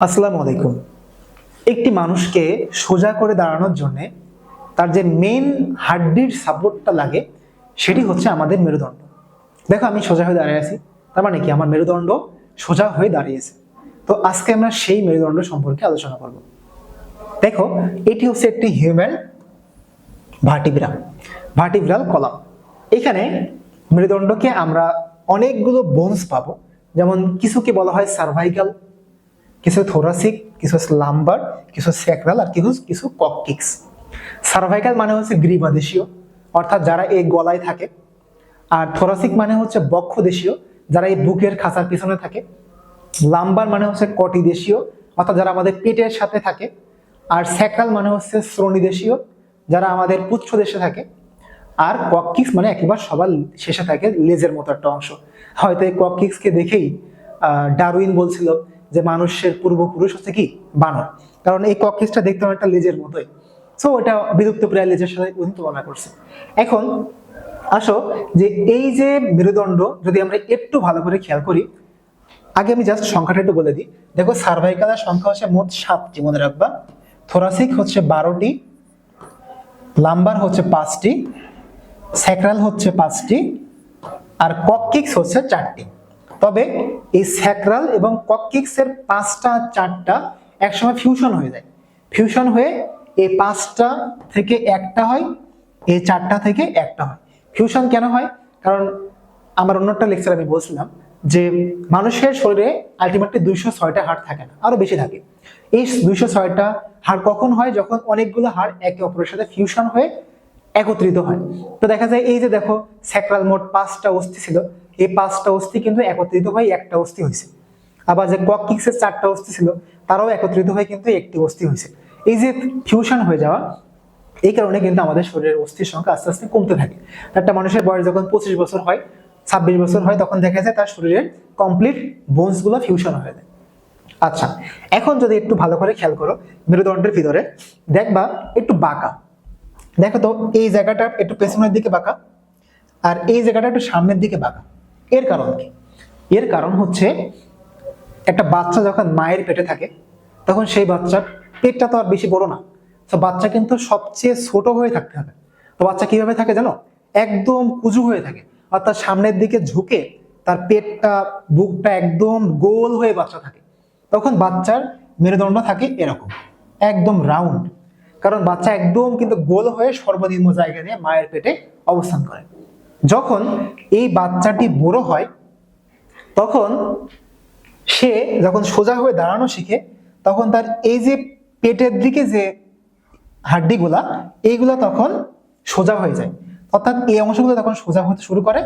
আসসালামু আলাইকুম। একটি মানুষকে সোজা করে দাঁড়ানোর জন্যে তার যে মেন হাড্ডির সাপোর্টটা লাগে, সেটি হচ্ছে আমাদের মেরুদণ্ড। দেখো, আমি সোজা হয়ে দাঁড়িয়ে আছি, তার মানে কি? আমার মেরুদণ্ড সোজা হয়ে দাঁড়িয়েছে। তো আজকে আমরা সেই মেরুদণ্ড সম্পর্কে আলোচনা করব। দেখো, এটি হচ্ছে একটি হিউম্যান ভার্টিব্রা ভার্টিব্রাল কলাম এখানে মেরুদণ্ডকে আমরা অনেকগুলো বোনস পাবো, যেমন, কিছুকে বলা হয় সার্ভাইকাল কিছু থোরাসিক কিছু লাম্বার কিছু স্যাক্রাল আর কিছু কিছু কককিক্স সার্ভাইকাল মানে হচ্ছে গ্রীবাদেশীয় অর্থাৎ যারা এই গলায় থাকে। আর থোরাসিক মানে হচ্ছে বক্ষদেশীয়, যারা এই বুকের খাঁচার পিছনে থাকে। লাম্বার মানে হচ্ছে কটি দেশীয় অর্থাৎ যারা আমাদের পেটের সাথে থাকে। আর স্যাক্রাল মানে হচ্ছে শ্রোণীদেশীয়, যারা আমাদের পুচ্ছ দেশে থাকে। আর কককিক্স মানে একেবারে সবার শেষে থাকে, লেজের মতো একটা অংশ। হয়তো এই কককিক্সকে দেখেই ডারউইন বলছিল যে মানুষের পূর্বপুরুষ হচ্ছে কি? বানর। কারণ এই কককিক্সটা দেখতে অনেকটা লেজের মতোই। সো এটা বিলুপ্ত প্রায় লেজের সাথে উনি তুলনা করছে। এখন, আসো, যে এই যে মেরুদণ্ড, যদি আমরা একটু ভালো করে খেয়াল করি, আগে আমি জাস্ট সংখ্যাটা একটু বলে দিই। দেখো সার্ভাইকালের সংখ্যা হচ্ছে মোট সাতটি, মনে রাখবা। থোরাসিক হচ্ছে বারোটি লাম্বার হচ্ছে পাঁচটি স্যাক্রাল হচ্ছে পাঁচটি, আর কককিক্স হচ্ছে চারটি। তবে এই স্যাক্রাল এবং কককিক্সের পাঁচটা, চারটা একসময় ফিউশন হয়ে যায়। ফিউশন হয়ে এই পাঁচটা থেকে একটা হয় এই চারটা থেকে একটা হয়। ফিউশন কেন হয়? কারণ আমার অন্যটা লেকচার আমি বলছিলাম যে মানুষের শরীরে আলটিমেটলি দুইশো ছয়টা হাড় থাকে না, আরও বেশি থাকে। এই দুইশো ছয়টা হাড় কখন হয়? যখন অনেকগুলো হাড় একে অপরের সাথে ফিউশন হয়ে একত্রিত হয়। তো দেখা যায় এই যে দেখো, স্যাক্রাল মোট পাঁচটা অস্থি ছিল এই পাঁচটা অস্থি কিন্তু একত্রিত হয়ে একটা অস্থি হয়েছে। আবার যে কককিক্সের চারটা অস্থি ছিল, তারাও একত্রিত হয়ে কিন্তু একটি অস্থি হয়েছে। এই যে ফিউশন হয়ে যাওয়া, এই কারণে কিন্তু আমাদের শরীরের অস্থির সংখ্যা আস্তে আস্তে কমতে থাকে। একটা মানুষের বয়স যখন পঁচিশ বছর হয়, ছাব্বিশ বছর হয়, তখন দেখা যায় তার শরীরের কমপ্লিট বোনসগুলো ফিউশন হয়ে যায়। আচ্ছা এখন যদি একটু ভালো করে খেয়াল করো, মেরুদণ্ডের ভিতরে, দেখবা একটু বাঁকা। দেখো তো, এই জায়গাটা একটু পেছনের দিকে বাঁকা, আর এই জায়গাটা একটু সামনের দিকে বাঁকা। এর কারণ কি? এর কারণ হচ্ছে একটা বাচ্চা যখন মায়ের পেটে থাকে, তখন সেই বাচ্চার পেটটা তো আর বেশি বড় না। তো বাচ্চা কিন্তু সবচেয়ে ছোট হয়ে থাকতে হবে। তো বাচ্চা কীভাবে থাকে জানো? একদম কুজু হয়ে থাকে। অর্থাৎ সামনের দিকে ঝুঁকে তার পেটটা, বুকটা একদম গোল হয়ে বাচ্চা থাকে। তখন বাচ্চার মেরুদণ্ড থাকে এরকম। একদম রাউন্ড। কারণ বাচ্চা একদম কিন্তু গোল হয়ে সর্বনিম্ন জায়গা নিয়ে মায়ের পেটে অবস্থান করে। যখন এই বাচ্চাটি বড় হয়, তখন সে যখন সোজা হয়ে দাঁড়ানো শিখে, তখন তার এই যে পেটের দিকে যে হাড্ডিগুলা, এইগুলা তখন সোজা হয়ে যায়। অর্থাৎ এই অংশগুলো তখন সোজা হতে শুরু করে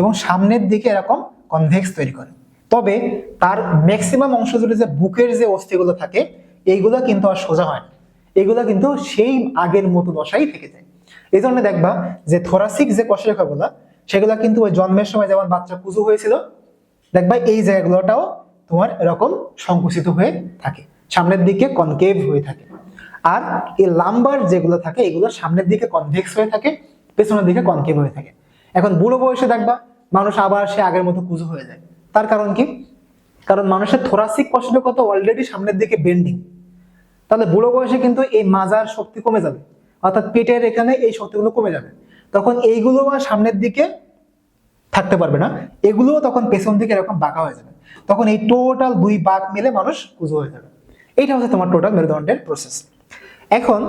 এবং সামনের দিকে এরকম কনভেক্স তৈরি করে। তবে তার ম্যাক্সিমাম অংশ জুড়ে যে বুকের যে অস্থিগুলো থাকে, এইগুলো কিন্তু আর সোজা হয় না। এগুলো কিন্তু সেই আগের মতো দশাই থেকে যায়। এই জন্য দেখবা যে থোরাসিক যে কষরেখাগুলো সেগুলো কিন্তু ওই জন্মের সময় যেমন বাচ্চা কুজু হয়েছিল, দেখবা এই জায়গাগুলোটাও তোমার এরকম সংকুচিত হয়ে থাকে, সামনের দিকে কনকেভ হয়ে থাকে। আর এই লাম্বার যেগুলো থাকে, এগুলো সামনের দিকে কনভেক্স হয়ে থাকে, পেছনের দিকে কনকেভ হয়ে থাকে। এখন বুড়ো বয়সে দেখবা মানুষ আবার সে আগের মতো কুজো হয়ে যায়। তার কারণ কি? কারণ মানুষের থোরাসিক কষ্ট অলরেডি সামনের দিকে বেন্ডিং তাহলে বুড়ো বয়সে কিন্তু এই মাজার শক্তি কমে যাবে। অর্থাৎ পেটের এখানে এই শক্তিগুলো কমে যাবে। তখন এইগুলো আর সামনের দিকে থাকতে পারবে না। এগুলোও তখন পেছন দিকে এরকম বাঁকা হয়ে যাবে। তখন এই টোটাল দুই বাঁক মিলে মানুষ কুজো হয়ে যাবে। এইটা হচ্ছে তোমার টোটাল মেরুদণ্ডের প্রসেস এখন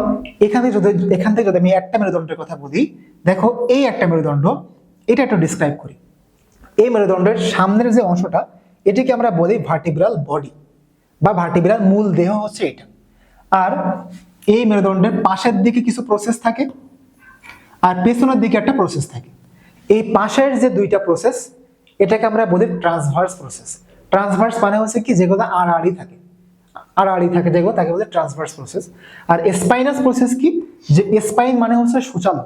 এখানে যদি, এখান থেকে যদি আমি একটা মেরুদণ্ডের কথা বলি, দেখো এই একটা মেরুদণ্ড, এটা একটু ডিসক্রাইব করি। এই মেরুদণ্ডের সামনের যে অংশটা, এটিকে আমরা বলি ভার্টিব্রাল বডি বা ভার্টিব্রাল মূল দেহ হচ্ছে এটা। আর এই মেরুদণ্ডের পাশের দিকে কিছু প্রসেস থাকে আর পেছনের দিকে একটা প্রসেস থাকে। এই পাশের যে দুইটা প্রসেস এটাকে আমরা বলি ট্রান্সভার্স প্রসেস ট্রান্সভার্স মানে হচ্ছে কি? যেগুলো আড়াআড়ি থাকে। আড়াআড়ি থাকে যেগুলো, তাকে বলে ট্রান্সভার্স প্রসেস আর স্পাইনাস প্রসেস কি? যে স্পাইন মানে হচ্ছে সুচালু।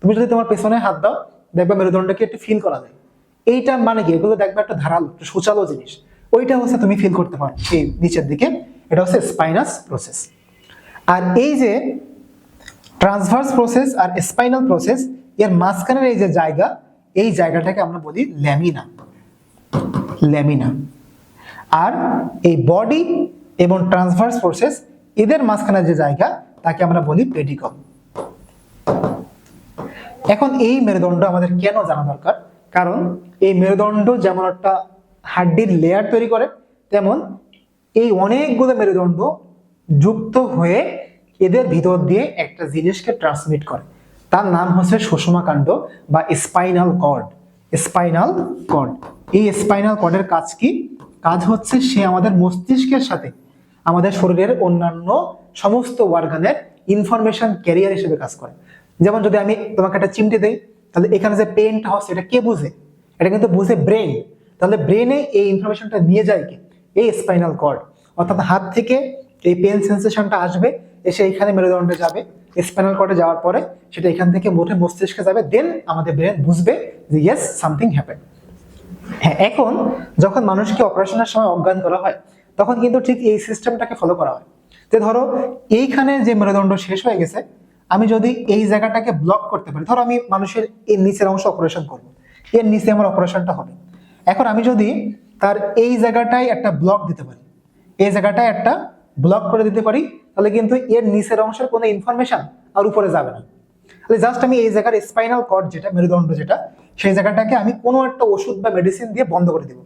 তুমি যদি তোমার পেছনে হাত দাও, দেখবে মেরুদণ্ডকে একটু ফিল করা যায়। এইটা মানে কি? এগুলো দেখবে একটা ধারালো, একটা সুচালো জিনিস। ওইটা হচ্ছে তুমি ফিল করতে পারো। এই নিচের দিকে, এটা হচ্ছে স্পাইনাস প্রসেস আর এই যে ট্রান্সভার্স প্রসেস আর স্পাইনাল প্রসেস এর মাঝখানের এই যে জায়গা, এই জায়গাটাকে আমরা বলি ল্যামিনা। ল্যামিনা। আর এই বডি এবং ট্রান্সভার্স প্রসেস এদের মাঝখানে যে জায়গা, তাকে আমরা বলি পেডিকল এখন এই মেরুদণ্ড আমাদের কেন জানা দরকার? কারণ এই মেরুদণ্ড যেমন একটা হাড্ডির লেয়ার তৈরি করে, তেমন এই অনেকগুলো মেরুদণ্ড যুক্ত হয়ে এদের ভিতর দিয়ে একটা জিনিসকে ট্রান্সমিট করে। তার নাম হচ্ছে সুষমাকাণ্ড বা স্পাইনাল কর্ড স্পাইনাল কর্ড এই স্পাইনাল কর্ডের কাজ কি? কাজ হচ্ছে সে আমাদের মস্তিষ্কের সাথে আমাদের শরীরের অন্যান্য সমস্ত অর্গানের ইনফরমেশন ক্যারিয়ার হিসেবে কাজ করে। যেমন যদি আমি তোমাকে একটা চিমটি দেই, তাহলে এখানে যে পেনটা হচ্ছে এটা কে বুঝে? এটা কিন্তু বুঝে ব্রেন তাহলে ব্রেনে এই ইনফরমেশনটা নিয়ে যায় কি? এই স্পাইনাল কর্ড অর্থাৎ হাত থেকে এই পেন সেন্সেশনটা আসবে, এসে এইখানে মেরুদণ্ডে যাবে স্পাইনাল কর্ডে যাওয়ার পরে সেটা এখান থেকে মোটে মস্তিষ্কে যাবে দেন আমাদের ব্রেন বুঝবে যে ইয়েস সামথিং হ্যাপেন হ্যাঁ এখন যখন মানুষকে অপারেশনের সময় অজ্ঞান করা হয়, তখন কিন্তু ঠিক এই সিস্টেমটাকে ফলো করা হয়। যে ধরো, এইখানে যে মেরুদণ্ড শেষ হয়ে গেছে, আমি যদি এই জায়গাটাকে ব্লক করতে পারি, ধরো আমি মানুষের এই নিচের অংশ অপারেশন করব, এর নিচে আমার অপারেশনটা হবে। এখন আমি যদি তার এই জায়গাটায় একটা ব্লক দিতে পারি, এই জায়গাটায় একটা ব্লক করে দিতে পারি, তাহলে কিন্তু এর নিচের অংশের কোনো ইনফরমেশন আর উপরে যাবে না। তাহলে জাস্ট আমি এই জায়গার স্পাইনাল কর্ড যেটা, মেরুদণ্ড যেটা, সেই জায়গাটাকে আমি কোনো একটা ওষুধ বা মেডিসিন দিয়ে বন্ধ করে দিব।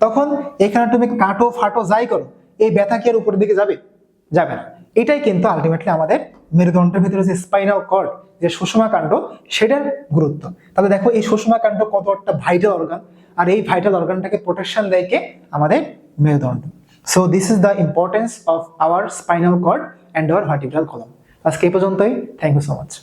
তখন এখানে তুমি কাটো ফাটো যাই করো, এই ব্যথা কি আর উপরের দিকে যাবে? যাবে না। এটাই কিন্তু আলটিমেটলি আমাদের মেরুদণ্ডের ভিতরে যে স্পাইনাল কর্ড যে সুষমা কাণ্ড, সেটার গুরুত্ব। তাহলে দেখো এই সুষমা কাণ্ড কত একটা ভাইটাল অর্গান আর এই ভাইটাল অর্গানটাকে প্রোটেকশন দেয় কে? আমাদের মেরুদণ্ড। So this is the importance of our spinal cord and our vertebral column আজকে এই পর্যন্তই। Thank you so much